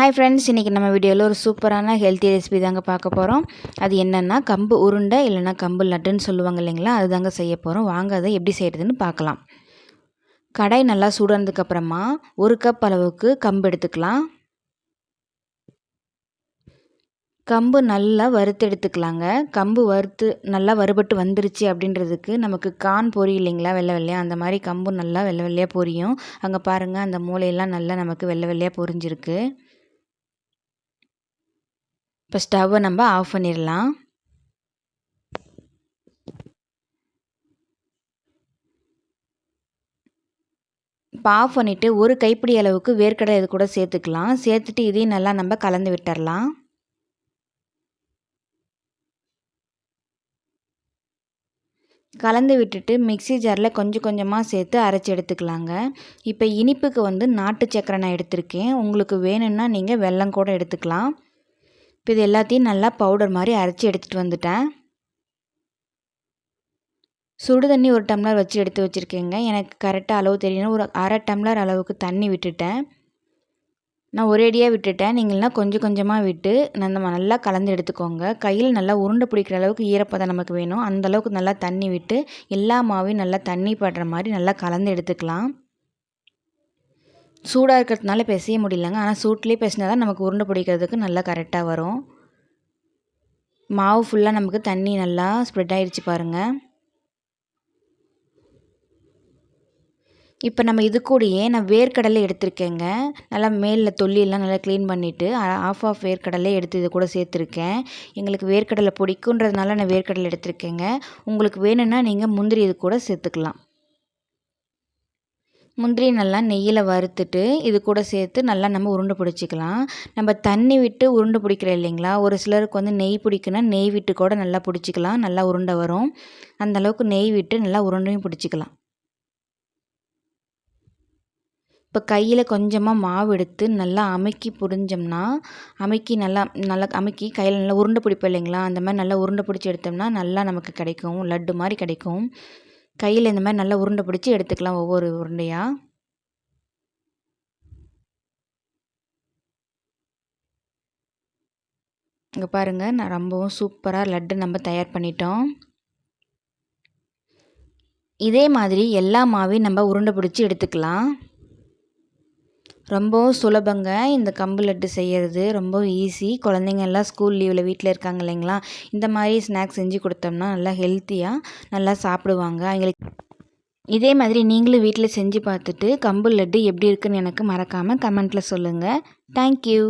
Hi friends இன்றைக்கி நம்ம வீடியோவில் ஒரு சூப்பரான ஹெல்த்தி ரெசிபி தாங்க பார்க்க போகிறோம் அது என்னென்னா கம்பு உருண்டை இல்லைன்னா கம்பு லட்டுன்னு சொல்லுவாங்க இல்லைங்களா? அது தாங்க செய்ய போகிறோம் வாங்க அதை எப்படி செய்கிறதுன்னு பார்க்கலாம். கடாய் நல்லா சூடானதுக்கப்புறமா ஒரு கப் அளவுக்கு கம்பு எடுத்துக்கலாம். கம்பு நல்லா வறுத்து எடுத்துக்கலாங்க. கம்பு வறுத்து நல்லா வறுபட்டு வந்துருச்சு அப்படின்றதுக்கு நமக்கு கான் பொரி இல்லைங்களா? வெள்ளை வெள்ளையாக அந்த மாதிரி கம்பு நல்லா வெள்ளை வெள்ளையாக பொரியும். அங்கே பாருங்கள் அந்த மூளையெல்லாம் நல்லா நமக்கு வெள்ளை வெள்ளையாக பொரிஞ்சிருக்கு. இப்போ ஸ்டவ்வை நம்ம ஆஃப் பண்ணிடலாம். இப்போ ஆஃப் பண்ணிவிட்டு ஒரு கைப்பிடி அளவுக்கு வேர்க்கடலை இது கூட சேர்த்துக்கலாம். சேர்த்துட்டு இதையும் நல்லா நம்ம கலந்து விட்டுடலாம் கலந்து விட்டுட்டு மிக்சி ஜாரில் கொஞ்சம் கொஞ்சமாக சேர்த்து அரைச்சி எடுத்துக்கலாங்க. இப்போ இனிப்புக்கு வந்து நாட்டு சக்கரை நான் எடுத்திருக்கேன். உங்களுக்கு வேணும்னா நீங்கள் வெல்லம் கூட எடுத்துக்கலாம். இப்போ இது எல்லாத்தையும் நல்லா பவுடர் மாதிரி அரைச்சி எடுத்துகிட்டு வந்துட்டேன். சுடு தண்ணி ஒரு டம்ளர் வச்சு எடுத்து வச்சுருக்கேங்க. எனக்கு கரெக்டாக அளவு தெரியணும் ஒரு அரை டம்ளர் அளவுக்கு தண்ணி விட்டுட்டேன். நான் ஒரேடியாக விட்டுட்டேன். நீங்கள்னா கொஞ்சம் கொஞ்சமாக விட்டு நம்ம நல்லா கலந்து எடுத்துக்கோங்க. கையில் நல்லா உருண்டை பிடிக்கிற அளவுக்கு ஈரப்பதம் நமக்கு வேணும். அந்தளவுக்கு நல்லா தண்ணி விட்டு எல்லா மாவையும் நல்லா தண்ணி படுற மாதிரி நல்லா கலந்து எடுத்துக்கலாம். சூடாக இருக்கிறதுனால பிசைய முடியலங்க. ஆனால் சூட்லேயே பேசினா தான் நமக்கு உருண்டை பிடிக்கிறதுக்கு நல்லா கரெக்டாக வரும். மாவு ஃபுல்லாக நமக்கு தண்ணி நல்லா ஸ்ப்ரெட் ஆகிடுச்சு பாருங்கள் இப்போ நம்ம இது கூடயே நான் வேர்க்கடலை எடுத்திருக்கேங்க. நல்லா மேலில் தொல்லியெல்லாம் நல்லா க்ளீன் பண்ணிவிட்டு ஆஃப் ஆஃப் வேர்க்கடலை எடுத்து இது கூட சேர்த்துருக்கேன். எங்களுக்கு வேர்க்கடலை பிடிக்குன்றதுனால நான் வேர்க்கடலை எடுத்திருக்கேங்க. உங்களுக்கு வேணும்னா நீங்கள் முந்திரி இது கூட சேர்த்துக்கலாம். முந்திரி நல்லா நெய்யில் வறுத்துட்டு இது கூட சேர்த்து நல்லா நம்ம உருண்டை பிடிச்சிக்கலாம். நம்ம தண்ணி விட்டு உருண்டை பிடிக்கிறோம் இல்லைங்களா? ஒரு சிலருக்கு வந்து நெய் பிடிக்குன்னா நெய் விட்டு கூட நல்லா பிடிச்சிக்கலாம். நல்லா உருண்டை வரும். அந்தளவுக்கு நெய் விட்டு நல்லா உருண்டையும் பிடிச்சிக்கலாம். இப்போ கையில் கொஞ்சமாக மாவு எடுத்து நல்லா அமுக்கி புரிஞ்சோம்னா அமுக்கி நல்லா நல்லா அமுக்கி கையில் நல்லா உருண்டை பிடிப்போம் இல்லைங்களா? அந்த மாதிரி நல்லா உருண்டை பிடிச்சி எடுத்தோம்னா நல்லா நமக்கு கிடைக்கும். லட்டு மாதிரி கிடைக்கும். கையில் இந்த மாதிரி நல்லா உருண்டை பிடிச்சி எடுத்துக்கலாம் ஒவ்வொரு உருண்டையாக இங்கே பாருங்கள் நான் ரொம்பவும் சூப்பராக லட்டு நம்ம தயார் பண்ணிட்டோம். இதே மாதிரி எல்லா மாவையும் நம்ம உருண்டை பிடிச்சி எடுத்துக்கலாம். ரொம்பவும் சுலபங்க இந்த கம்பு லட்டு செய்கிறது ரொம்ப ஈஸி குழந்தைங்க எல்லாம் ஸ்கூல் லீவில் வீட்டில் இருக்காங்க இல்லைங்களா? இந்த மாதிரி ஸ்நாக்ஸ் செஞ்சு கொடுத்தோம்னா நல்லா ஹெல்த்தியாக நல்லா சாப்பிடுவாங்க. அவங்களுக்கு இதே மாதிரி நீங்களும் வீட்டில் செஞ்சு பார்த்துட்டு கம்பு லட்டு எப்படி இருக்குன்னு எனக்கு மறக்காமல் கமெண்ட்டில் சொல்லுங்கள் தேங்க்யூ